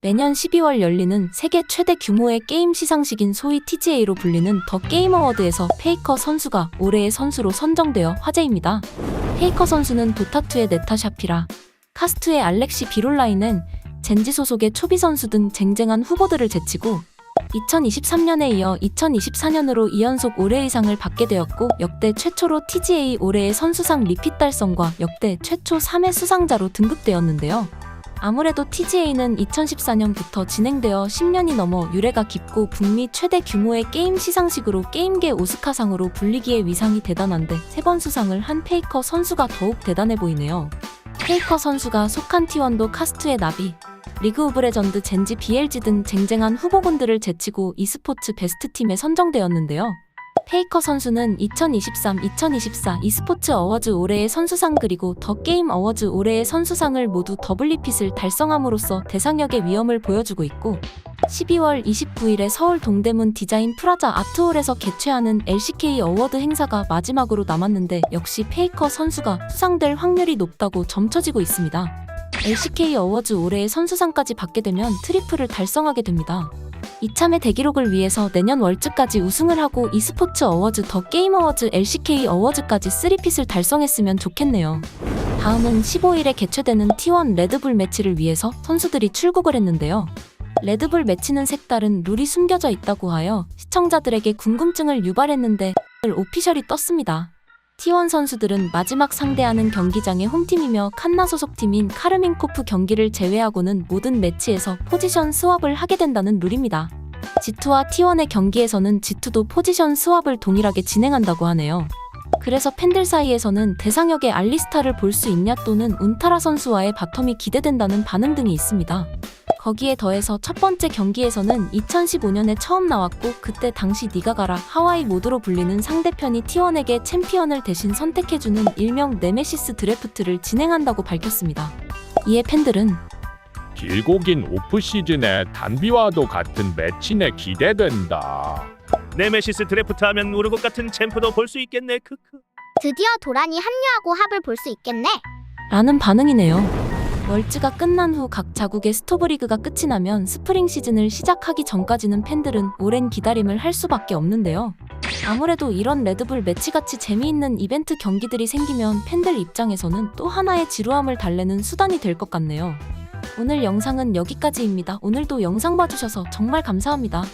매년 12월 열리는 세계 최대 규모의 게임 시상식인 소위 TGA로 불리는 더 게임 어워드에서 페이커 선수가 올해의 선수로 선정되어 화제입니다. 페이커 선수는 도타2의 네타 샤피라, 카스트의 알렉시 비롤라이는 젠지 소속의 초비 선수 등 쟁쟁한 후보들을 제치고 2023년에 이어 2024년으로 2연속 올해의상을 받게 되었고 역대 최초로 TGA 올해의 선수상 리핏 달성과 역대 최초 3회 수상자로 등극되었는데요. 아무래도 TGA는 2014년부터 진행되어 10년이 넘어 유래가 깊고 북미 최대 규모의 게임 시상식으로 게임계 오스카상으로 불리기에 위상이 대단한데 세 번 수상을 한 페이커 선수가 더욱 대단해 보이네요. 페이커 선수가 속한 T1도 카스트의 나비, 리그 오브 레전드 젠지 BLG 등 쟁쟁한 후보군들을 제치고 e스포츠 베스트 팀에 선정되었는데요. 페이커 선수는 2023-2024 e스포츠 어워즈 올해의 선수상 그리고 더 게임 어워즈 올해의 선수상을 모두 더블 리핏을 달성함으로써 대상역의 위험을 보여주고 있고 12월 29일에 서울 동대문 디자인 프라자 아트홀에서 개최하는 LCK 어워드 행사가 마지막으로 남았는데 역시 페이커 선수가 수상될 확률이 높다고 점쳐지고 있습니다. LCK 어워즈 올해의 선수상까지 받게 되면 트리플을 달성하게 됩니다. 이참에 대기록을 위해서 내년 월즈까지 우승을 하고 e스포츠 어워즈 더 게임 어워즈 LCK 어워즈까지 3핏을 달성했으면 좋겠네요. 다음은 15일에 개최되는 T1 레드불 매치를 위해서 선수들이 출국을 했는데요. 레드불 매치는 색다른 룰이 숨겨져 있다고 하여 시청자들에게 궁금증을 유발했는데 오피셜이 떴습니다. T1 선수들은 마지막 상대하는 경기장의 홈팀이며 칸나 소속팀인 카르민코프 경기를 제외하고는 모든 매치에서 포지션 스왑을 하게 된다는 룰입니다. G2와 T1의 경기에서는 G2도 포지션 스왑을 동일하게 진행한다고 하네요. 그래서 팬들 사이에서는 대상역의 알리스타를 볼 수 있냐 또는 운타라 선수와의 바텀이 기대된다는 반응 등이 있습니다. 거기에 더해서 첫 번째 경기에서는 2015년에 처음 나왔고 그때 당시 니가 가라 하와이 모드로 불리는 상대편이 T1에게 챔피언을 대신 선택해주는 일명 네메시스 드래프트를 진행한다고 밝혔습니다. 이에 팬들은 길고 긴 오프시즌에 단비와도 같은 매치네 기대된다. 네메시스 드래프트 하면 우르고 같은 챔프도 볼 수 있겠네 크크 드디어 도란이 합류하고 합을 볼 수 있겠네. 라는 반응이네요. 월즈가 끝난 후 각 자국의 스토브리그가 끝이 나면 스프링 시즌을 시작하기 전까지는 팬들은 오랜 기다림을 할 수밖에 없는데요. 아무래도 이런 레드불 매치같이 재미있는 이벤트 경기들이 생기면 팬들 입장에서는 또 하나의 지루함을 달래는 수단이 될 것 같네요. 오늘 영상은 여기까지입니다. 오늘도 영상 봐주셔서 정말 감사합니다.